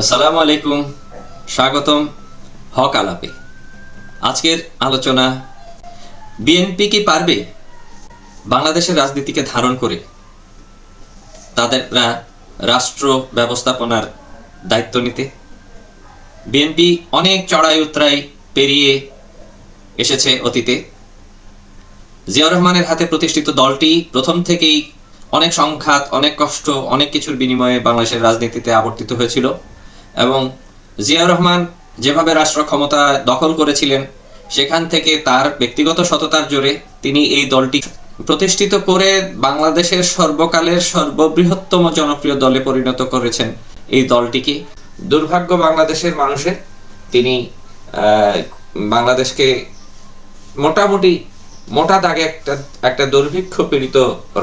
আসসালামু আলাইকুম, স্বাগতম হক আলাপে। আজকের আলোচনা বিএনপি কি পারবে? বাংলাদেশের রাজনীতিকে ধারণ করে। তাদের রাষ্ট্র ব্যবস্থাপনার দায়িত্ব নিতে। বিএনপি অনেক চড়াই উতরাই পেরিয়ে এসেছে অতীতে। জিয়াউর রহমানের হাতে প্রতিষ্ঠিত দলটি প্রথম থেকেই অনেক সংঘাত, অনেক কষ্ট, অনেক কিছুর বিনিময়ে বাংলাদেশের রাজনীতিতে আবর্তিত হয়েছিল। এবং জিয়া রহমান যেভাবে রাষ্ট্র ক্ষমতা দখল করেছিলেন, সেখান থেকে তার ব্যক্তিগত সততার জোরে তিনি এই দলটি প্রতিষ্ঠিত করে বাংলাদেশের সর্বকালের সর্ববৃহত্তম জনপ্রিয় দলে পরিণত করেছেন। এই দলটিকে দুর্ভাগ্য বাংলাদেশের মানুষের, তিনি বাংলাদেশকে মোটামুটি মোটা দাগে একটা একটা দুর্ভিক্ষ পীড়িত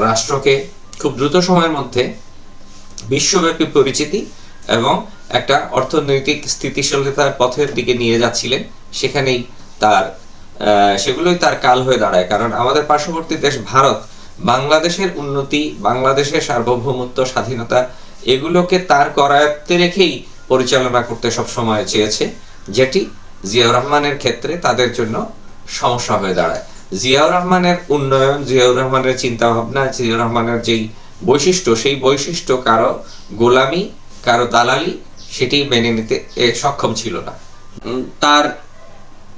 রাষ্ট্রকে খুব দ্রুত সময়ের মধ্যে বিশ্বব্যাপী পরিচিতি এবং একটা অর্থনৈতিক স্থিতিশীলতার পথের দিকে নিয়ে যাচ্ছিলেন। সেখানেই তার সেগুলোই তার কাল হয়ে দাঁড়ায়। কারণ আমাদের পার্শ্ববর্তী দেশ ভারত, বাংলাদেশের উন্নতি, বাংলাদেশের সার্বভৌমত্ব, স্বাধীনতা, এগুলোকে তার করায়ত্তে রেখেই পরিচালনা করতে সবসময় চেয়েছে, যেটি জিয়াউর রহমানের ক্ষেত্রে তাদের জন্য সমস্যা হয়ে দাঁড়ায়। জিয়াউর রহমানের উন্নয়ন, জিয়াউর রহমানের চিন্তা ভাবনা জিয়াউর রহমানের যেই বৈশিষ্ট্য, সেই বৈশিষ্ট্য কারও গোলামি, কারও দালালি সেটি মেনে নিতে সক্ষম ছিল না। তার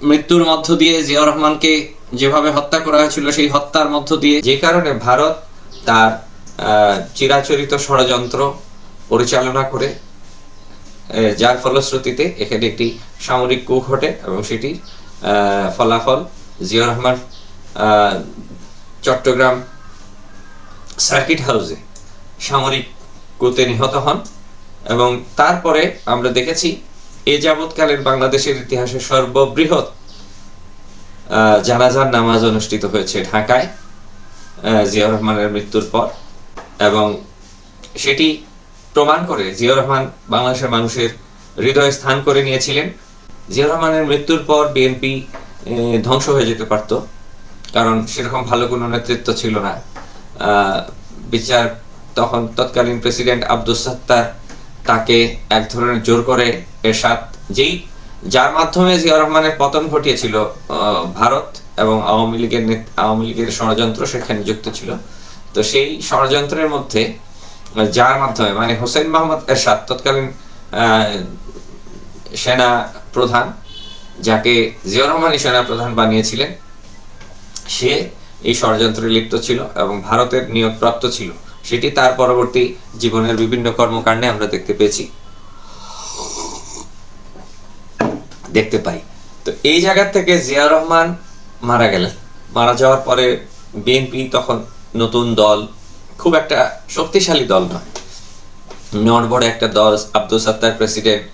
মৃত্যুর মধ্য দিয়ে জিয়াউর রহমানকে যেভাবে হত্যা করা হয়েছিল, সেই হত্যার মধ্য দিয়ে যে কারণে ভারত তার চিরাচরিত ষড়যন্ত্র পরিচালনা করে যার ফলশ্রুতিতে এখানে একটি সামরিক কূ ঘটে এবং সেটি ফলাফল জিয়া রহমান চট্টগ্রাম সার্কিট হাউসে সামরিক কুতে নিহত হন। এবং তারপরে আমরা দেখেছি এ যাবৎকালের বাংলাদেশের ইতিহাসে সর্ববৃহৎ জানাজার নামাজ অনুষ্ঠিত হয়েছে ঢাকায় জিয়া রহমানের মৃত্যুর পর এবং সেটি প্রমাণ করে জিয়া রহমান বাংলাদেশের মানুষের হৃদয়ে স্থান করে নিয়েছিলেন। জিয়া রহমানের মৃত্যুর পর বিএনপি ধ্বংস হয়ে যেতে পারত, কারণ সেরকম ভালো কোনো নেতৃত্ব ছিল না। বিচার তখন তৎকালীন প্রেসিডেন্ট আব্দুস সাত্তার তাকে এক ধরনের জোর করে এরশাদ, যেই, যার মাধ্যমে জিয়া রহমানের পতন ঘটিয়েছিল ভারত এবং আওয়ামী লীগের আওয়ামী লীগের ষড়যন্ত্র সেখানে যুক্ত ছিল। তো সেই ষড়যন্ত্রের মধ্যে, যার মাধ্যমে মানে হোসেন মোহাম্মদ এরশাদ, তৎকালীন সেনা প্রধান, যাকে জিয়া রহমানই সেনা প্রধান বানিয়েছিলেন, সে এই ষড়যন্ত্রে লিপ্ত ছিল এবং ভারতের নিয়োগপ্রাপ্ত ছিল। সেটি তার পরবর্তী জীবনের বিভিন্ন কর্মকাণ্ডে আমরা দেখতে পেয়েছি। দেখতে পাই। তো এই জায়গা থেকে জিয়া রহমান মারা গেলেন। মারা যাওয়ার পরে বিএনপি তখন নতুন দল খুব একটা শক্তিশালী দল নয়। নড়বড়ে একটা দল আব্দুল সাত্তার প্রেসিডেন্ট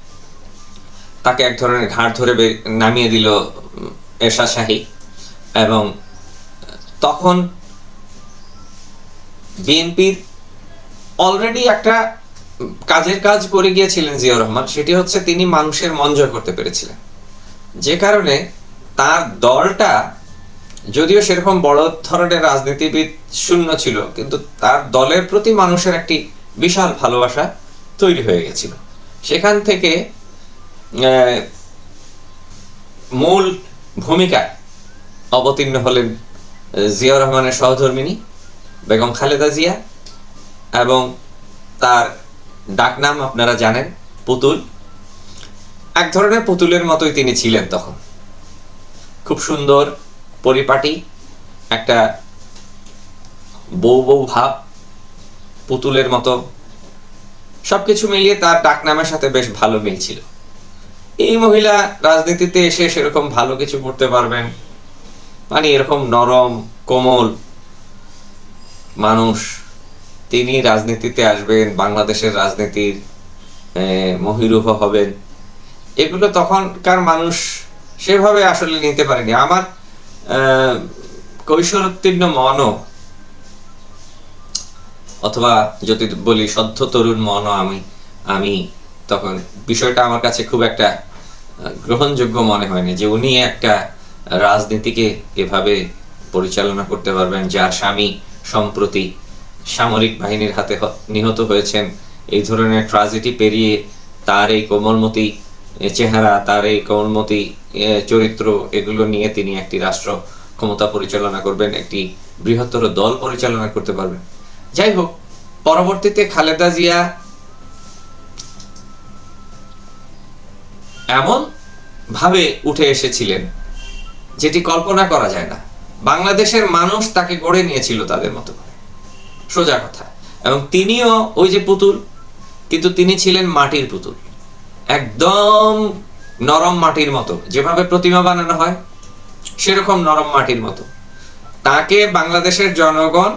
তাকে এক ধরনের ঘাট ধরে নামিয়ে দিল উম, এরশাদ শাহী এবং তখন বিএনপির অলরেডি একটা কাজের কাজ করে গিয়েছিলেন জিয়াউর রহমান, সেটি হচ্ছে তিনি মানুষের মন জয় করতে পেরেছিলেন। যে কারণে তার দলটা যদিও সেরকম বড় ধরনের রাজনীতিবিদ শূন্য ছিল, কিন্তু তার দলের প্রতি মানুষের একটি বিশাল ভালোবাসা তৈরি হয়ে গেছিল। সেখান থেকে মূল ভূমিকায় অবতীর্ণ হলেন জিয়াউর রহমানের সহধর্মিনী। বেগম খালেদা জিয়া এবং তার ডাকনাম আপনারা জানেন, পুতুল। এক ধরনের পুতুলের মতোই তিনি ছিলেন তখন। খুব সুন্দর পরিপাটি, একটা বউ বউ ভাব, পুতুলের মতো। সব কিছু মিলিয়ে তার ডাকনামের সাথে বেশ ভালো মিল ছিল। এই মহিলা রাজনীতিতে এসে সেরকম ভালো কিছু করতে পারবেন মানে এরকম নরম, কোমল মানুষ, তিনি রাজনীতিতে আসবেন, বাংলাদেশের রাজনীতির মহিরুহ হবেন। এগুলো তখনকার মানুষ সেভাবে আসলে নিতে পারেনি। আমার কৈশোরোত্তীর্ণ মনও, অথবা যদি বলি সদ্য তরুণ মনও আমি আমি তখন বিষয়টা আমার কাছে খুব একটা গ্রহণযোগ্য মনে হয়নি যে উনি একটা রাজনীতিকে এভাবে পরিচালনা করতে পারবেন, যার স্বামী সম্প্রতি সামরিক বাহিনীর হাতে নিহত হয়েছেন। এই ধরনের ট্রাজেডি পেরিয়ে তার এই কোমলমতি চেহারা, তার এই কোমলমতি চরিত্র, এগুলো নিয়ে তিনি একটি রাষ্ট্র ক্ষমতা পরিচালনা করবেন, একটি বৃহত্তর দল পরিচালনা করতে পারবেন। যাই হোক, পরবর্তীতে খালেদা জিয়া এমন ভাবে উঠে এসেছিলেন, যেটি কল্পনা করা যায় না। বাংলাদেশের মানুষ তাকে গড়ে নিয়েছিল তাদের মতো করে। সোজা কথা। এবং তিনিও ওই যে পুতুল, কিন্তু তিনি ছিলেন মাটির পুতুল। একদম নরম মাটির মতো। যেভাবে প্রতিমা বানানো হয়, সেরকম নরম মাটির মতো। তাকে বাংলাদেশের জনগণ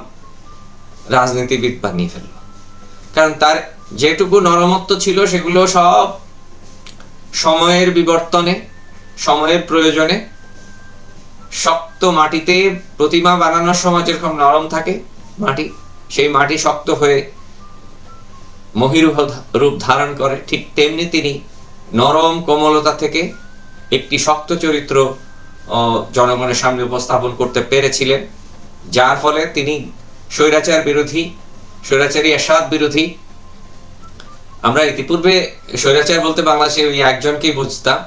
রাজনীতিবিদ বানিয়ে ফেলল। কারণ তার যেটুকু নরমত্ব ছিল, সেগুলো সব সময়ের বিবর্তনে, সময়ের প্রয়োজনে শক্ত মাটিতে প্রতিমা বানানোর সময় যেরকম নরম থাকে মাটি, সেই মাটি শক্ত হয়ে মহিরূহ রূপ ধারণ করে। ঠিক তেমনি তিনি নরম কোমলতা থেকে একটি শক্ত চরিত্র জনগণের সামনে উপস্থাপন করতে পেরেছিলেন। যার ফলে তিনি স্বৈরাচার বিরোধী, স্বৈরাচারী এরশাদ বিরোধী। আমরা ইতিপূর্বে স্বৈরাচার বলতে বাংলাদেশে ওই একজনকেই বুঝতাম,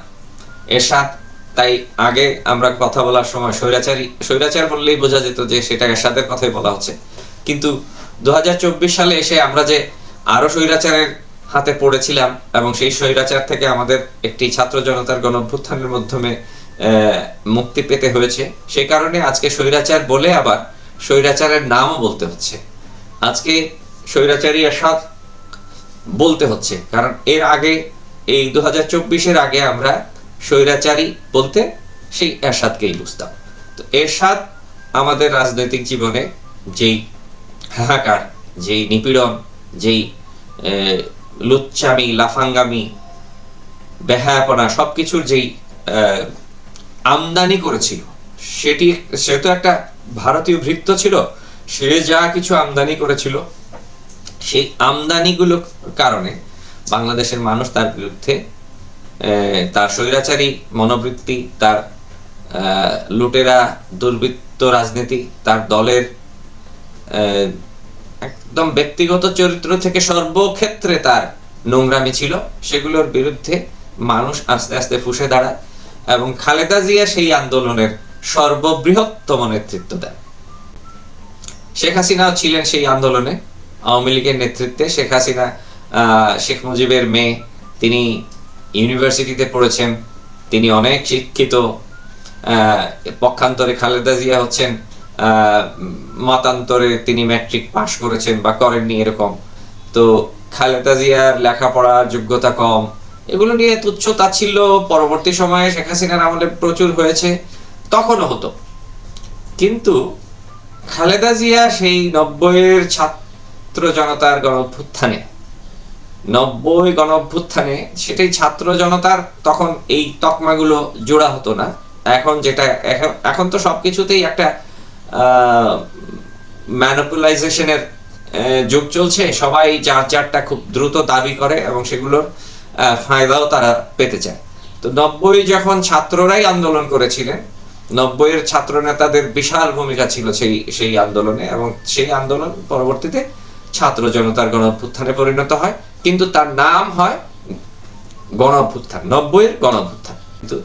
এরশাদ। তাই আগে আমরা কথা বলার সময় স্বৈরাচারী, স্বৈরাচার বললেই বোঝা যেত যে সেটা এরশাদের কথাই বলা হচ্ছে। কিন্তু দুহাজার চব্বিশ সালে এসে আমরা যে আরও স্বৈরাচারের হাতে পড়েছিলাম এবং সেই স্বৈরাচার থেকে আমাদের একটি ছাত্র জনতার গণ অভ্যুত্থানের মাধ্যমে মুক্তি পেতে হয়েছে। সেই কারণে আজকে স্বৈরাচার বলে আবার স্বৈরাচারের নামও বলতে হচ্ছে। আজকে স্বৈরাচারী এরশাদ বলতে হচ্ছে। কারণ এর আগে, এই দু হাজার আগে আমরা স্বৈরাচারী বলতে সেই এরশাদকেই বুঝতাম। তো এরশাদ আমাদের রাজনৈতিক জীবনে যেই হাহাকার, যেই নিপীড়ন, যেই লুচ্চামি, লাফাঙ্গামি, বেহায়াপনা সব কিছুর যেই আমদানি করেছিল, সেটি, সে তো একটা ভারতীয় ভৃত্য ছিল, সে যা কিছু আমদানি করেছিল, সেই আমদানিগুলোর কারণে বাংলাদেশের মানুষ তার বিরুদ্ধে তার স্বৈরাচারী মনোবৃত্তি, তার লুটেরা, দুর্বৃত্ত রাজনীতি, তার দলের একদম ব্যক্তিগত চরিত্র থেকে সর্বক্ষেত্রে তার নোংরামি ছিল। সেগুলোর বিরুদ্ধে মানুষ আস্তে আস্তে ফুসে দাঁড়ায় এবং খালেদা জিয়া সেই আন্দোলনের সর্ববৃহত্তম নেতৃত্ব দেন। শেখ হাসিনাও ছিলেন সেই আন্দোলনে। আওয়ামী লীগের নেতৃত্বে শেখ হাসিনা শেখ মুজিবের মেয়ে, তিনি ইউনিভার্সিটিতে পড়েছেন। তিনি অনেক শিক্ষিত পক্ষান্তরে খালেদা জিয়া হচ্ছেন মতান্তরে তিনি ম্যাট্রিক পাশ করেছেন বা করেননি এরকম। তো খালেদা জিয়ার লেখাপড়ার যোগ্যতা কম। এগুলো নিয়ে তুচ্ছ তাচ্ছিল্য পরবর্তী সময়ে শেখ হাসিনার আমলে প্রচুর হয়েছে, তখনও হতো। কিন্তু খালেদা জিয়া সেই নব্বইয়ের ছাত্র জনতার গণ অভ্যুত্থানে নব্বই গণ অভ্যুত্থানে সেটাই ছাত্র জনতার তখন এই তকমাগুলো জোড়া হতো না। এখন যেটা, এখন- তো সবকিছুতেই একটা ম্যানিপুলাইজেশনের যুগ চলছে। সবাই যার যারটা খুব দ্রুত দাবি করে এবং সেগুলোর ফায়দাও তারা পেতে চায়। তো নব্বই যখন ছাত্ররাই আন্দোলন করেছিলেন, নব্বইয়ের ছাত্র নেতাদের বিশাল ভূমিকা ছিল সেই সেই আন্দোলনে এবং সেই আন্দোলন পরবর্তীতে ছাত্র জনতার গণ পরিণত হয়। কিন্তু তার নাম হয় গণ অভ্যুত্থান নব্বইয়ের গণ কিন্তু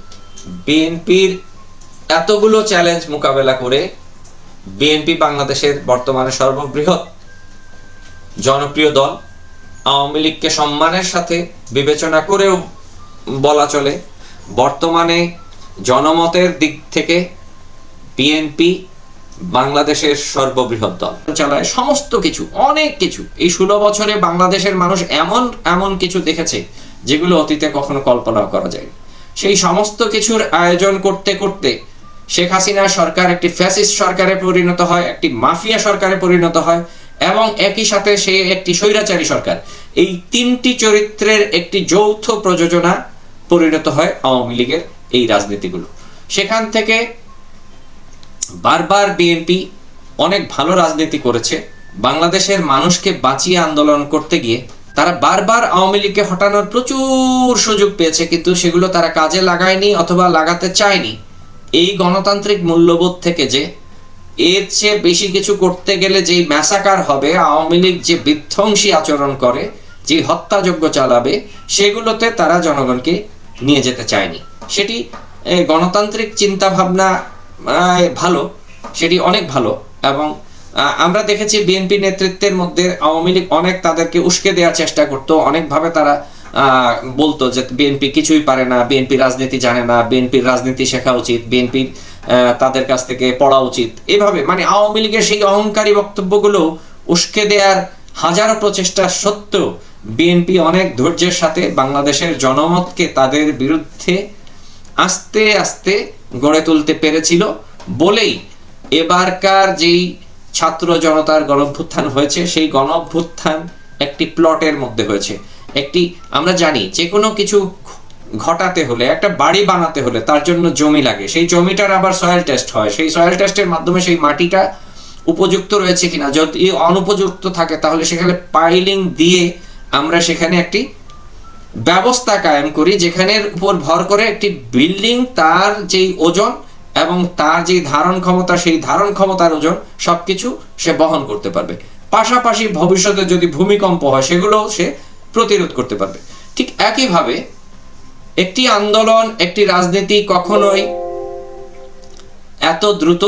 বিএনপির এতগুলো চ্যালেঞ্জ মোকাবেলা করে বিএনপি বাংলাদেশের বর্তমানে সর্ববৃহৎ জনপ্রিয় দল, আওয়ামী লীগকে সম্মানের সাথে বিবেচনা করেও বলা চলে, বর্তমানে জনমতের দিক থেকে বিএনপি বাংলাদেশের সর্ববৃহৎ দল। চালায় সমস্ত কিছু, অনেক কিছু। এই ষোলো বছরে বাংলাদেশের মানুষ এমন এমন কিছু দেখেছে যেগুলো অতীতে কখনো কল্পনাও করা যায় সেই সমস্ত কিছুর আয়োজন করতে করতে শেখ হাসিনার সরকার একটি ফ্যাসিস্ট সরকারে পরিণত হয়, একটি মাফিয়া সরকারে পরিণত হয় এবং একই সাথে সে একটি স্বৈরাচারী সরকার। এই তিনটি চরিত্রের একটি যৌথ প্রযোজনা পরিণত হয় আওয়ামী লীগের এই রাজনীতিগুলো। সেখান থেকে বারবার বিএনপি অনেক ভালো রাজনীতি করেছে। বাংলাদেশের মানুষকে বাঁচিয়ে আন্দোলন করতে গিয়ে তারা বারবার আওয়ামী লীগকে হটানোর প্রচুর সুযোগ পেয়েছে, কিন্তু সেগুলো তারা কাজে লাগায়নি অথবা লাগাতে চায়নি। এই গণতান্ত্রিক মূল্যবোধ থেকে যে এর চেয়ে বেশি কিছু করতে গেলে যেই ম্যাসাকার হবে, আওয়ামী লীগ যে বিধ্বংসী আচরণ করে, যে হত্যাযজ্ঞ চালাবে, সেগুলোতে তারা জনগণকে নিয়ে যেতে চায়নি। সেটি গণতান্ত্রিক চিন্তা ভাবনা ভালো, সেটি অনেক ভালো। এবং আমরা দেখেছি বিএনপি নেতৃত্বের মধ্যে আওয়ামী লীগ অনেক তাদেরকে উস্কে দেওয়ার চেষ্টা করতো। অনেকভাবে তারা বলতো যে বিএনপি কিছুই পারে না, বিএনপি রাজনীতি জানে না বিএনপির রাজনীতি শেখা উচিত বিএনপির তাদের কাছ থেকে পড়া উচিত। এভাবে মানে আওয়ামী লীগের সেই অহংকারী বক্তব্যগুলো উস্কে দেওয়ার হাজারো প্রচেষ্টা সত্ত্বেও বিএনপি অনেক ধৈর্যের সাথে বাংলাদেশের জনমতকে তাদের বিরুদ্ধে আস্তে আস্তে গড়ে তুলতে পেরেছিল। বলেই এবারকার যেই ছাত্র জনতার গণভ্যুত্থান হয়েছে, সেই গণভ্যুত্থান একটি প্লটের মধ্যে হয়েছে। একটি, আমরা জানি, যে কোনো কিছু ঘটাতে হলে, একটা বাড়ি বানাতে হলে তার জন্য জমি লাগে। সেই জমিটার আবার সয়েল টেস্ট হয়। সেই সয়েল টেস্টের মাধ্যমে সেই মাটিটা উপযুক্ত রয়েছে কিনা। যদি অনুপযুক্ত থাকে, তাহলে সেখানে পাইলিং দিয়ে আমরা সেখানে একটি ব্যবস্থা কায়েম করি, যেখানের উপর ভর করে একটি বিল্ডিং তার যেই ওজন এবং তার যেই ধারণ ক্ষমতা, সেই ধারণ ক্ষমতার ওজন সবকিছু সে বহন করতে পারবে। পাশাপাশি ভবিষ্যতে যদি ভূমিকম্প হয় সেগুলো সে প্রতিরোধ করতে পারবে। ঠিক একইভাবে একটি আন্দোলন, একটি রাজনীতি কখনোই এত দ্রুত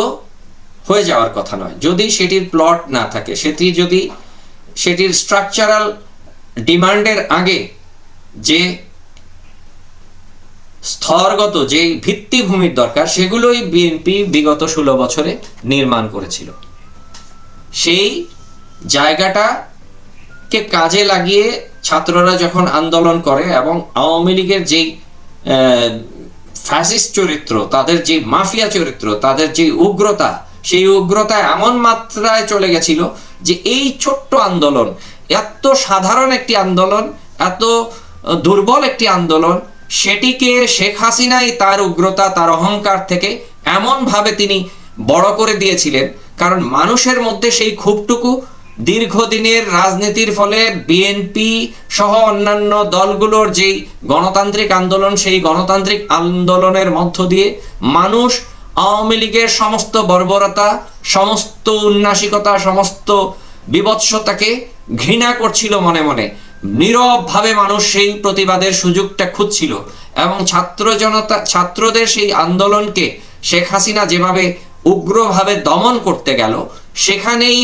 হয়ে যাওয়ার কথা নয়। যদি সেটির প্লট না থাকে, সেটি যদি, সেটির স্ট্রাকচারাল ডিমান্ডের আগে যে স্তরগত যে ভিত্তিভূমির দরকার, সেগুলোই বিএনপি বিগত ষোলো বছরে নির্মাণ করেছিল। সেই জায়গাটাকে কাজে লাগিয়ে ছাত্ররা যখন আন্দোলন করে এবং আওয়ামী লীগের যেই ফ্যাসিস্ট চরিত্র, তাদের যে মাফিয়া চরিত্র, তাদের যে উগ্রতা, সেই উগ্রতা এমন মাত্রায় চলে গেছিল যে এই ছোট্ট আন্দোলন, এত সাধারণ একটি আন্দোলন, এত দুর্বল একটি আন্দোলন, সেটিকে শেখ হাসিনাই তার উগ্রতা, তার অহংকার থেকে এমনভাবে তিনি বড় করে দিয়েছিলেন, কারণ মানুষের মধ্যে সেই ক্ষোভটুকু দীর্ঘদিনের রাজনীতির ফলে বিএনপি সহ অন্যান্য দলগুলোর যেই গণতান্ত্রিক আন্দোলন, সেই গণতান্ত্রিক আন্দোলনের মধ্য দিয়ে মানুষ আওয়ামী লীগের সমস্ত বর্বরতা, সমস্ত উন্নাসিকতা, সমস্ত বিভৎসতাকে ঘৃণা করছিল মনে মনে। নীরবভাবে মানুষ সেই প্রতিবাদের সুযোগটা খুঁজছিল এবং ছাত্র জনতা, ছাত্রদের সেই আন্দোলনকে শেখ হাসিনা যেভাবে উগ্রভাবে দমন করতে গেল, সেখানেই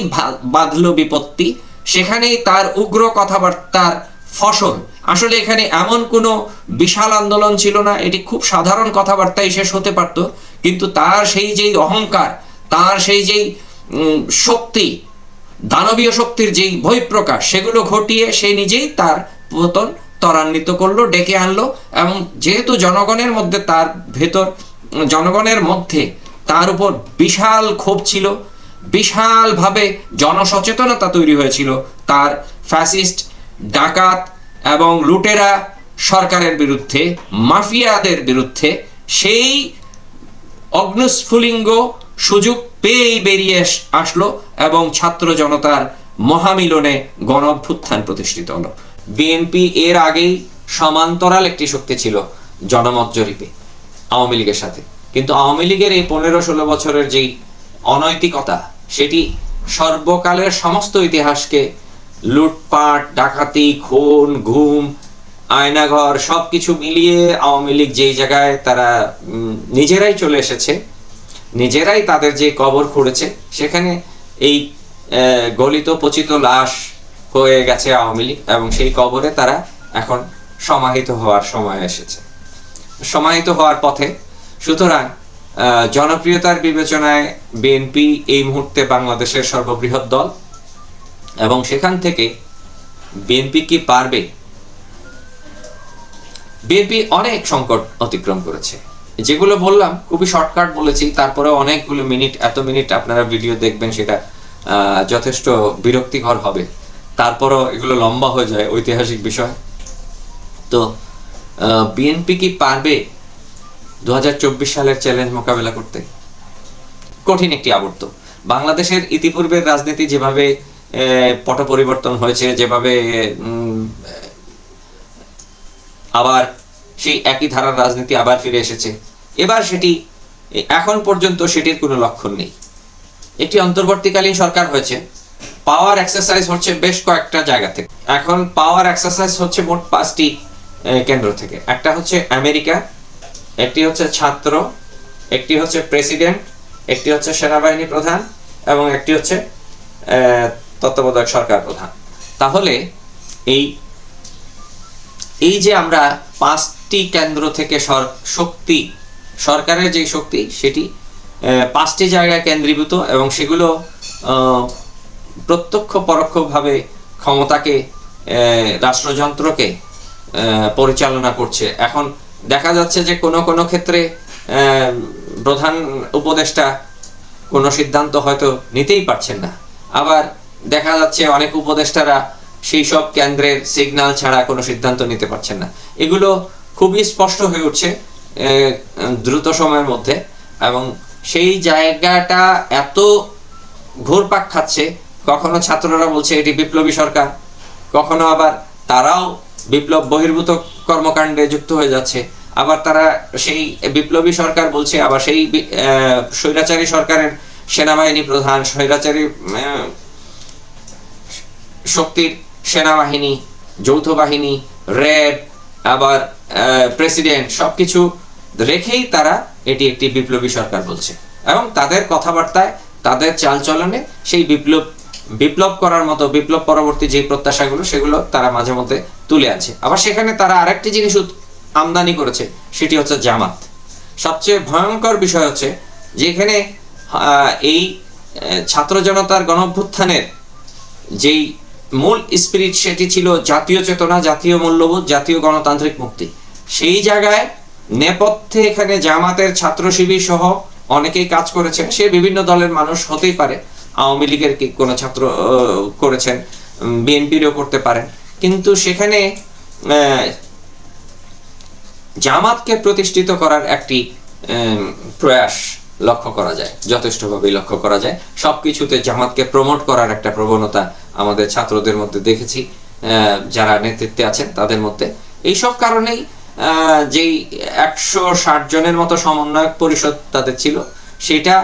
বাঁধল বিপত্তি, সেখানেই তার উগ্র কথাবার্তার ফসল। আসলে এখানে এমন কোনো বিশাল আন্দোলন ছিল না, এটি খুব সাধারণ কথাবার্তায় শেষ হতে পারত, কিন্তু তার সেই যেই অহংকার, তার সেই যেই শক্তি দানবীয় শক্তির যেই বহিঃপ্রকাশ, সেগুলো ঘটিয়ে সে নিজেই তার পতন ত্বরান্বিত করল, ডেকে আনলো এবং যেহেতু জনগণের মধ্যে তার ভেতর, জনগণের মধ্যে তার উপর বিশাল ক্ষোভ ছিল, বিশালভাবে জনসচেতনতা তৈরি হয়েছিল, তার ফ্যাসিস্ট, ডাকাত এবং লুটেরা সরকারের বিরুদ্ধে, মাফিয়াদের বিরুদ্ধে সেই অগ্নস্ফুলিঙ্গ সুযোগ পেয়েই বেরিয়ে আসলো এবং ছাত্র জনতার মহামিলনে গণভ্যুত্থান প্রতিষ্ঠিত হলো। বিএনপি এর আগেই সমান্তরাল একটি শক্তি ছিল জনমত জরিপে, আওয়ামী লীগের সাথে। কিন্তু আওয়ামী লীগের এই পনেরো ষোলো বছরের যেই অনৈতিকতা, সেটি সর্বকালের সমস্ত ইতিহাসকে লুটপাট, ডাকাতি, খুন, ঘুম, আয়নাঘর সব কিছু মিলিয়ে আওয়ামী লীগ যেই জায়গায় তারা নিজেরাই চলে এসেছে নিজেরাই তাদের যে কবর খুঁড়েছে, সেখানে এই গলিত পচিত লাশ হয়ে গেছে আওয়ামী লীগ এবং সেই কবরে তারা এখন সমাহিত হওয়ার সময় এসেছে। সমাহিত হওয়ার পথে সুতরাং জনপ্রিয়তার বিবেচনায় বিএনপি এই মুহূর্তে বাংলাদেশের সর্ববৃহৎ দল এবং সেখান থেকে বিএনপি কি পারবে? বিএনপি অনেক সংকট অতিক্রম করেছে। যেগুলো বললাম, খুবই শর্টকাট বলেছি তারপরে অনেকগুলো মিনিট এত মিনিট আপনারা ভিডিও দেখবেন, সেটা যথেষ্ট বিরক্তিকর হবে। তারপরও এগুলো লম্বা হয়ে যায়, ঐতিহাসিক বিষয়। তো বিএনপি কি পারবে দু হাজার চব্বিশ সালের চ্যালেঞ্জ মোকাবেলা করতে? কঠিন একটি আবর্ত। বাংলাদেশের ইতিপূর্বের রাজনীতি যেভাবে পট পরিবর্তন হয়েছে, যেভাবে আবার সেই একই ধারার রাজনীতি আবার ফিরে এসেছে। এবার সেটি এখন পর্যন্ত সেটির কোনো লক্ষণ নেই। একটি অন্তর্বর্তীকালীন সরকার হয়েছে। পাওয়ার এক্সারসাইজ হচ্ছে বেশ কয়েকটা জায়গা থেকে। এখন পাওয়ার এক্সারসাইজ হচ্ছে মোট পাঁচটি কেন্দ্র থেকে। একটা হচ্ছে আমেরিকা, একটি হচ্ছে ছাত্র, একটি হচ্ছে প্রেসিডেন্ট, একটি হচ্ছে সেনাবাহিনী প্রধান এবং একটি হচ্ছে তত্ত্বাবধায়ক সরকার প্রধান। তাহলে এই এই যে আমরা পাঁচটি কেন্দ্র থেকে শক্তি, সরকারের যে শক্তি, সেটি পাঁচটি জায়গায় কেন্দ্রীভূত এবং সেগুলো প্রত্যক্ষ পরোক্ষভাবে ক্ষমতাকে রাষ্ট্রযন্ত্রকে পরিচালনা করছে। এখন দেখা যাচ্ছে যে কোনো কোনো ক্ষেত্রে প্রধান উপদেষ্টা কোনো সিদ্ধান্ত হয়তো নিতেই পারছেন না। আবার দেখা যাচ্ছে অনেক উপদেষ্টারা সেই সব কেন্দ্রের সিগন্যাল ছাড়া কোনো সিদ্ধান্ত নিতে পারছেন না। এগুলো খুবই স্পষ্ট হয়ে উঠছে দ্রুত সময়ের মধ্যে এবং সেই জায়গাটা এত ঘুরপাক খাচ্ছে, কখনো ছাত্ররা বলছে এটি বিপ্লবী সরকার, কখনো আবার তারাও বিপ্লব বহির্ভূত কর্মকাণ্ডে যুক্ত হয়ে যাচ্ছে, আবার তারা সেই বিপ্লবী সরকার বলছে, আবার সেই স্বৈরাচারী সরকারের সেনাবাহিনী প্রধান, স্বৈরাচারী শক্তির সেনাবাহিনী যৌথ বাহিনী র্যাব, আবার প্রেসিডেন্ট সবকিছু রেখেই তারা এটি একটি বিপ্লবী সরকার বলছে। এবং তাদের কথাবার্তায়, তাদের চালচলনে সেই বিপ্লব বিপ্লব করার মতো, বিপ্লব পরবর্তী যে প্রত্যাশাগুলো, সেগুলো তারা মাঝে মধ্যে তুলে আছে আবার সেখানে তারা আরেকটি জিনিস আমদানি করেছে, সেটি হচ্ছে জামাত। সবচেয়ে ভয়ঙ্কর বিষয় হচ্ছে যেখানে এই ছাত্র জনতার গণভ্যুত্থানের যেই মূল স্পিরিট সেটি ছিল জাতীয় চেতনা, জাতীয় মূল্যবোধ, জাতীয় গণতান্ত্রিক মুক্তি। সেই জায়গায় নেপথ্যে এখানে জামাতের ছাত্র শিবির সহ অনেকেই কাজ করেছেন। সে বিভিন্ন দলের মানুষ হতেই পারে। আওয়ামী লীগের কোনো ছাত্র করেছেন বিএনপিরও করতে পারেন। কিন্তু সেখানে জামাতকে প্রতিষ্ঠিত করার একটি প্রয়াস লক্ষ্য করা যায়, যথেষ্টভাবেই লক্ষ্য করা যায়। সবকিছুতে জামাতকে প্রমোট করার একটা প্রবণতা আমাদের ছাত্রদের মধ্যে দেখেছি যারা নেতৃত্বে আছেন তাদের মধ্যে। এইসব কারণেই যেই একশো ষাট জনের মতো সমন্বয়ক পরিষদ তাদের ছিল, সেটা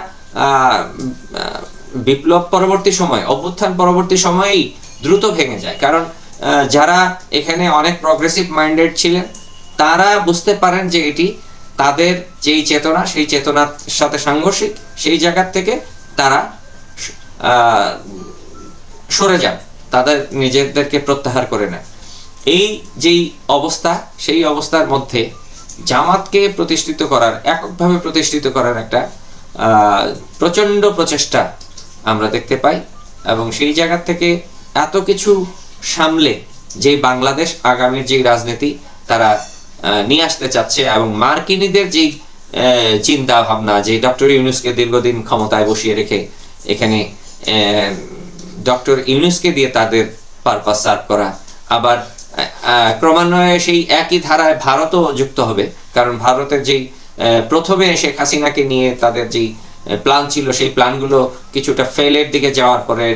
বিপ্লব পরবর্তী সময়, অভ্যুত্থান পরবর্তী সময়েই দ্রুত ভেঙে যায়। কারণ যারা এখানে অনেক প্রগ্রেসিভ মাইন্ডেড ছিলেন, তারা বুঝতে পারেন যে এটি তাদের যেই চেতনা, সেই চেতনার সাথে সাংঘর্ষিক, সেই জায়গার থেকে তারা সরে যান। তাদের নিজেদেরকে প্রত্যাহার করে নেন। এই যেই অবস্থা, সেই অবস্থার মধ্যে জামাতকে প্রতিষ্ঠিত করার, এককভাবে প্রতিষ্ঠিত করার একটা প্রচণ্ড প্রচেষ্টা আমরা দেখতে পাই এবং সেই জায়গা থেকে এত কিছু সামলে যে বাংলাদেশ আগামীর যে রাজনীতি তারা নিয়ে আসতে চাচ্ছে এবং মার্কিনীদের যেই চিন্তা ভাবনা যে ডক্টর ইউনুসকে দীর্ঘদিন ক্ষমতায় বসিয়ে রেখে এখানে ডক্টর ইউনুসকে দিয়ে তাদের পারপাস সার্ভ করা। আবার ক্রমান্বয়ে সেই একই ধারায় ভারতও যুক্ত হবে, কারণ ভারতের যেই প্রথমে শেখ হাসিনাকে নিয়ে তাদের যেই প্ল্যান ছিল, সেই প্ল্যানগুলো কিছুটা ফেলের দিকে যাওয়ার পরে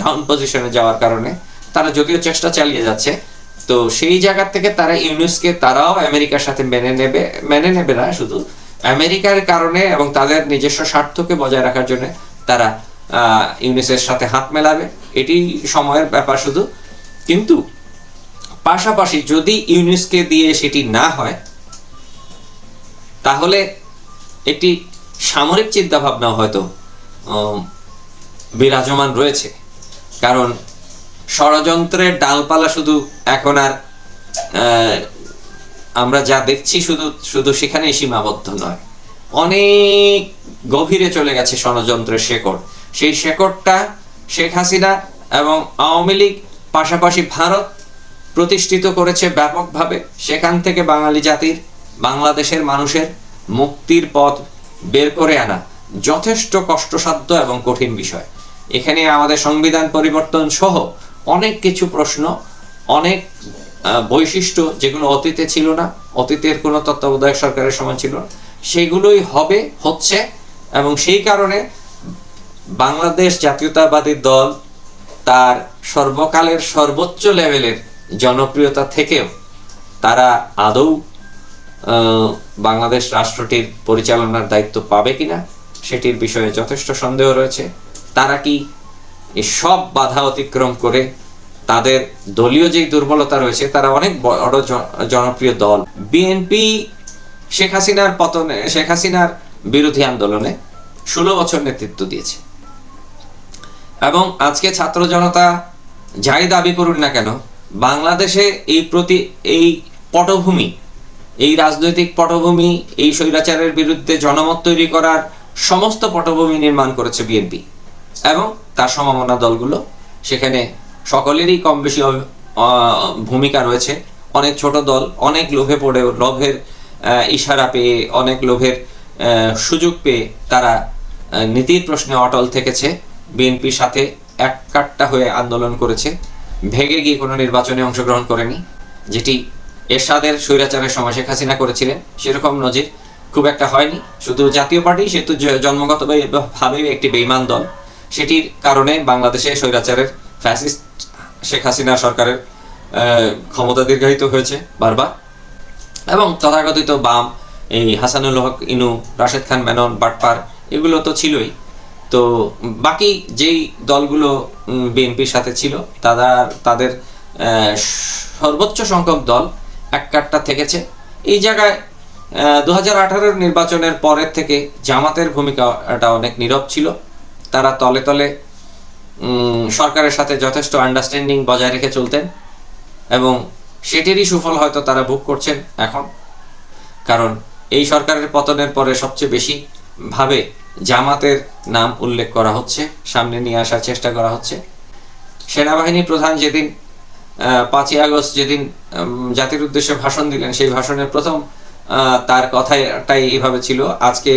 ডাউন পজিশনে যাওয়ার কারণে তারা যদিও চেষ্টা চালিয়ে যাচ্ছে, তো সেই জায়গা থেকে তারা ইউনুসকে, তারাও আমেরিকার সাথে মেনে নেবে মেনে নেবে না শুধু, আমেরিকার কারণে এবং তাদের নিজস্ব স্বার্থকে বজায় রাখার জন্য তারা ইউনুসের সাথে হাত মেলাবে। এটি সময়ের ব্যাপার শুধু। কিন্তু পাশাপাশি যদি ইউনুসকে দিয়ে সেটি না হয়, তাহলে একটি সামরিক চিন্তা ভাবনা হয়তো বিরাজমান রয়েছে। কারণ ষড়যন্ত্রের ডালপালা শুধু এখন আর আমরা যা দেখছি শুধু শুধু সেখানেই সীমাবদ্ধ নয়। অনেক গভীরে চলে গেছে ষড়যন্ত্রের শেকড়। সেই শেকড়টা শেখ হাসিনা এবং আওয়ামী লীগ, পাশাপাশি ভারত প্রতিষ্ঠিত করেছে ব্যাপকভাবে। সেখান থেকে বাঙালি জাতির, বাংলাদেশের মানুষের মুক্তির পথ বের করে আনা যথেষ্ট কষ্টসাধ্য এবং কঠিন বিষয়। এখানে আমাদের সংবিধান পরিবর্তন সহ অনেক কিছু প্রশ্ন, অনেক বৈশিষ্ট্য যেগুলো অতীতে ছিল না, অতীতের কোনো তত্ত্বাবধায়ক সরকারের সময় ছিল সেগুলোই হবে, হচ্ছে এবং সেই কারণে বাংলাদেশ জাতীয়তাবাদী দল তার সর্বকালের সর্বোচ্চ লেভেলের জনপ্রিয়তা থেকেও তারা আদৌ বাংলাদেশ রাষ্ট্রটির পরিচালনার দায়িত্ব পাবে কিনা সেটির বিষয়ে যথেষ্ট সন্দেহ রয়েছে। তারা কি সব বাধা অতিক্রম করে তাদের দলীয় যেই দুর্বলতা রয়েছে তারা অনেক বড় জনপ্রিয় দল। বিএনপি শেখ হাসিনার পতনে, শেখ হাসিনার বিরোধী আন্দোলনে ষোলো বছর নেতৃত্ব দিয়েছে। এবং আজকে ছাত্র জনতা যাই দাবি করুন না কেন, বাংলাদেশে এই প্রতি, এই পটভূমি, এই রাজনৈতিক পটভূমি, এই স্বৈরাচারের বিরুদ্ধে জনমত তৈরি করার সমস্ত পটভূমি নির্মাণ করেছে বিএনপি এবং তার সমমনা দলগুলো। সেখানে সকলেরই কম বেশি ভূমিকা রয়েছে। অনেক ছোট দল, অনেক লোভে পড়েও লোভের ইশারা পেয়ে, অনেক লোভের সুযোগ পেয়ে তারা নীতির প্রশ্নে অটল থেকেছে। বিএনপির সাথে এক কাট্টা হয়ে আন্দোলন করেছে। ভেগে গিয়ে কোনো নির্বাচনে অংশগ্রহণ করেনি, যেটি এরশাদের স্বৈরাচারের সময় শেখ হাসিনা করেছিলেন, সেরকম নজির খুব একটা হয়নি। শুধু জাতীয় পার্টি সেহেতু জন্মগতভাবে একটি বেইমান দল। সেটির কারণে বাংলাদেশে স্বৈরাচারের ফ্যাসিস্ট শেখ হাসিনা সরকারের ক্ষমতা দীর্ঘায়িত হয়েছে বারবার। এবং তথাকথিত বাম, এই হাসানুল হক, ইনু, রাশেদ খান, মেনন, বাটপার, এগুলো তো ছিলই। তো বাকি যেই দলগুলো বিএনপির সাথে ছিল, তারা, তাদের সর্বোচ্চ সংখ্যক দল এক কাট্টা থেকেছে। এই জায়গায় দু হাজার নির্বাচনের পরের থেকে জামাতের ভূমিকাটা অনেক নীরব ছিল। তারা তলে তলে সরকারের সাথে যথেষ্ট আন্ডারস্ট্যান্ডিং বজায় রেখে চলতেন এবং সেটিরই সুফল হয়তো তারা ভোগ করছেন এখন। কারণ এই সরকারের পতনের পরে সবচেয়ে বেশি ভাবে জামাতের নাম উল্লেখ করা হচ্ছে, সামনে নিয়ে আসার চেষ্টা করা হচ্ছে। সেনাবাহিনী প্রধান যেদিন পাঁচই আগস্ট যেদিন জাতির উদ্দেশ্যে ভাষণ দিলেন, সেই ভাষণের প্রথম তার কথাটাই এভাবে ছিল, আজকে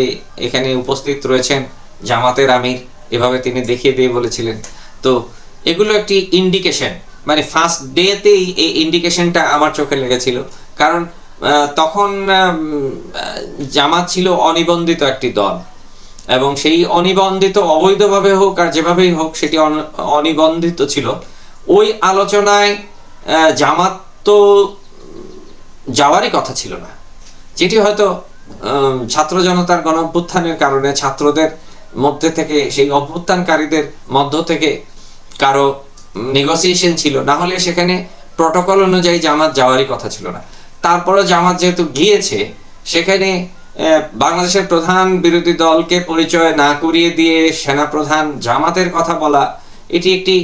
এখানে উপস্থিত রয়েছেন জামাতের আমির। এভাবে তিনি দেখিয়ে দিয়ে বলেছিলেন। তো এগুলো একটি ইন্ডিকেশন মানে ফার্স্ট ডেতেই এই ইন্ডিকেশনটা আমার চোখে লেগেছিল। কারণ তখন জামাত ছিল অনিবন্ধিত একটি দল। এবং সেই অনিবন্ধিত অবৈধভাবে হোক আর যেভাবেই হোক সেটি অনিবন্ধিত ছিল। ওই আলোচনায় জামাত তো যাওয়ারই কথা ছিল না। যেটি হয়তো ছাত্র জনতার গণ কারণে ছাত্রদের মধ্যে থেকে, সেই অভ্যুত্থানকারীদের মধ্য থেকে কারও নেগোসিয়েশন ছিল। না হলে সেখানে প্রটোকল অনুযায়ী জামাত যাওয়ারই কথা ছিল না। তারপরে জামাত যেহেতু গিয়েছে, সেখানে বাংলাদেশের প্রধান বিরোধী দলকে পরিচয় না করিয়ে দিয়ে সেনাপ্রধান জামাতের কথা বলা, এটি একটি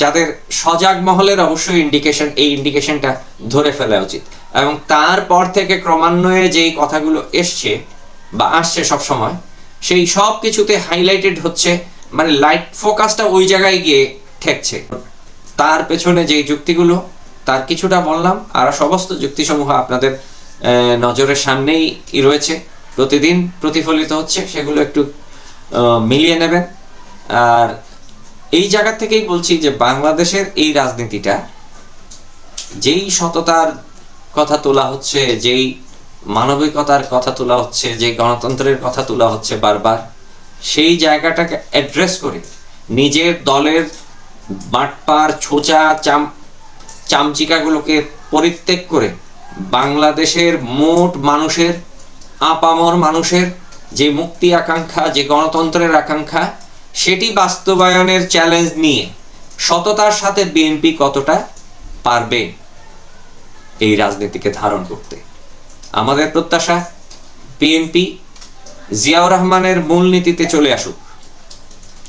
যাদের সজাগ মহলের অবশ্যই ইন্ডিকেশন এই ইন্ডিকেশনটা ধরে ফেলা উচিত। এবং তারপর থেকে ক্রমান্বয়ে যেই কথাগুলো এসছে বা আসছে সব সময়, সেই সব কিছুতে হাইলাইটেড হচ্ছে মানে লাইট ফোকাসটা ওই জায়গায় গিয়ে ঠেকছে। তার পেছনে যেই যুক্তিগুলো, তার কিছুটা বললাম, আর সমস্ত যুক্তিসমূহ আপনাদের নজরের সামনেই রয়েছে। প্রতিদিন প্রতিফলিত হচ্ছে, সেগুলো একটু মিলিয়ে নেবেন। আর এই জায়গা থেকেই বলছি যে বাংলাদেশের এই রাজনীতিটা, যেই সততার কথা তোলা হচ্ছে, যেই মানবিকতার কথা তোলা হচ্ছে যে গণতন্ত্রের কথা তোলা হচ্ছে বারবার, সেই জায়গাটাকে অ্যাড্রেস করে নিজের দলের বাটপার, ছোচা, চাম, চামচিকাগুলোকে পরিত্যাগ করে বাংলাদেশের মোট মানুষের, আপামর মানুষের যে মুক্তি আকাঙ্ক্ষা, যে গণতন্ত্রের আকাঙ্ক্ষা, সেটি বাস্তবায়নের চ্যালেঞ্জ নিয়ে সততার সাথে বিএনপি কতটা পারবে এই রাজনীতিকে ধারণ করতে। আমাদের প্রত্যাশা বিএনপি জিয়াউর রহমানের মূলনীতিতে চলে আসুক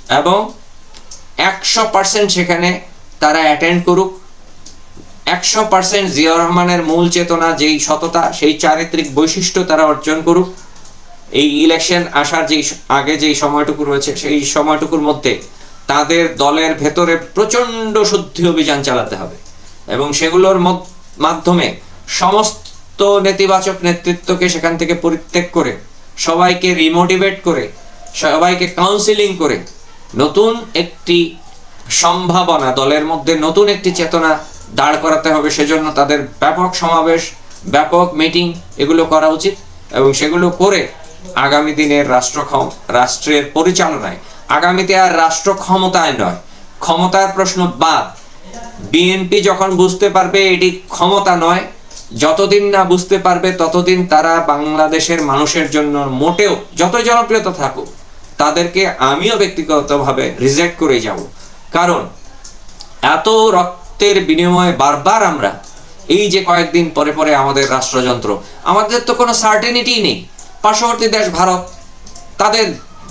এবং একশো পার্সেন্ট সেখানে তারা অ্যাটেন্ড করুক। একশো পার্সেন্ট জিয়াউর রহমানের মূল চেতনা যেই সততা, সেই চারিত্রিক বৈশিষ্ট্য তারা অর্জন করুক, এই ইলেকশন আসার যেই আগে যেই সময়টুকু রয়েছে, সেই সময়টুকুর মধ্যে তাদের দলের ভেতরে প্রচণ্ড শুদ্ধি অভিযান চালাতে হবে এবং সেগুলোর মধ্য- মাধ্যমে সমস্ত নেতিবাচক নেতৃত্বকে সেখান থেকে পরিত্যাগ করে, সবাইকে রিমোটিভেট করে, সবাইকে কাউন্সিলিং করে নতুন একটি সম্ভাবনা, দলের মধ্যে নতুন একটি চেতনা দাঁড় করাতে হবে, সেজন্য তাদের ব্যাপক সমাবেশ, ব্যাপক মিটিং এগুলো করা উচিত এবং সেগুলো করে আগামী দিনের রাষ্ট্রক্ষম রাষ্ট্রের পরিচালনায়, আগামীতে আর রাষ্ট্র ক্ষমতায় নয়, ক্ষমতার প্রশ্ন বাদ। বিএনপি যখন বুঝতে পারবে এটি ক্ষমতা নয়, যতদিন না বুঝতে পারবে ততদিন তারা বাংলাদেশের মানুষের জন্য মোটেও যতই জনপ্রিয়তা থাকুক, তাদেরকে আমিও ব্যক্তিগতভাবে রিজেক্ট করে যাব। কারণ এত রক্তের বিনিময়ে বারবার আমরা এই যে কয়েকদিন পরে পরে আমাদের রাষ্ট্রযন্ত্র, আমাদের তো কোনো সার্টেনিটি নেই। পার্শ্ববর্তী দেশ ভারত, তাদের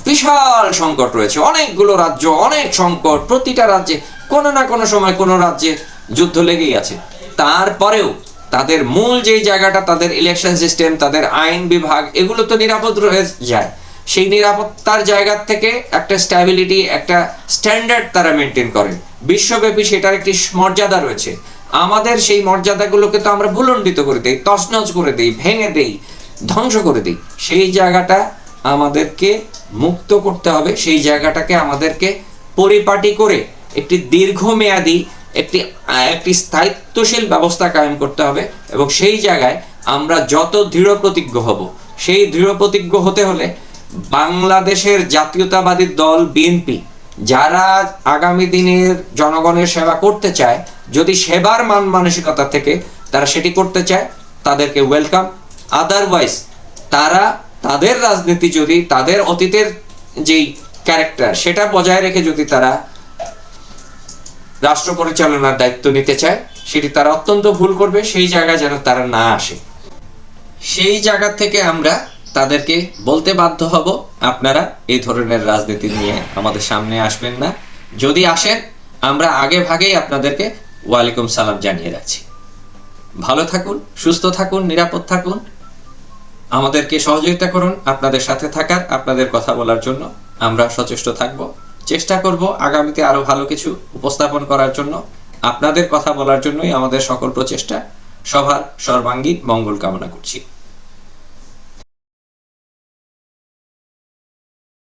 বিশাল সংকট রয়েছে। অনেকগুলো রাজ্য, অনেক সংকট প্রতিটা রাজ্যে, কোনো না কোনো সময় কোনো রাজ্যে যুদ্ধ লেগেই আছে। তারপরেও তাদের মূল যেই জায়গাটা, তাদের ইলেকশন সিস্টেম তাদের আইন বিভাগ, এগুলো তো নিরাপদ রয়ে যায়। সেই নিরাপত্তার জায়গা থেকে একটা স্ট্যাবিলিটি একটা স্ট্যান্ডার্ড তারা মেনটেন করেন। বিশ্বব্যাপী সেটার একটি মর্যাদা রয়েছে। আমাদের সেই মর্যাদাগুলোকে তো আমরা ভুলণ্ডিত করে দিই, তছনছ করে দিই, ভেঙে দেই, ধ্বংস করে দিই। সেই জায়গাটা আমাদেরকে মুক্ত করতে হবে, সেই জায়গাটাকে আমাদেরকে পরিপাটি করে একটি দীর্ঘমেয়াদী, একটি একটি স্থায়িত্বশীল ব্যবস্থা কায়েম করতে হবে এবং সেই জায়গায় আমরা যত দৃঢ় প্রতিজ্ঞ হব, সেই দৃঢ় প্রতিজ্ঞ হতে হলে বাংলাদেশের জাতীয়তাবাদী দল, বিএনপি যারা আগামী দিনের জনগণের সেবা করতে চায়, যদি সেবার মান মানসিকতা থেকে তারা সেটি করতে চায়, তাদেরকে ওয়েলকাম আদারওয়াইজ তারা তাদের রাজনীতি যদি, তাদের অতীতের যেই ক্যারেক্টার সেটা বজায় রেখে যদি তারা রাষ্ট্র পরিচালনার দায়িত্ব নিতে চায়, সেটি তারা অত্যন্ত ভুল করবে। সেই জায়গায় যেন তারা না আসে। সেই জায়গা থেকে আমরা তাদেরকে বলতে বাধ্য হব, আপনারা এই ধরনের রাজনীতি নিয়ে আমাদের সামনে আসবেন না। যদি আসেন, আমরা আগে ভাগেই আপনাদেরকে ওয়ালাইকুম সালাম জানিয়ে রাখছি। ভালো থাকুন, সুস্থ থাকুন, নিরাপদ থাকুন। আমাদেরকে সহযোগিতা করুন, আপনাদের সাথে থাকার, আপনাদের কথা বলার জন্য আমরা সচেষ্ট থাকব। চেষ্টা করব আগামীতে আরও ভালো কিছু উপস্থাপন করার জন্য। আপনাদের কথা বলার জন্যই আমাদের সকল প্রচেষ্টা সভার সর্বাঙ্গীন মঙ্গল কামনা করছি।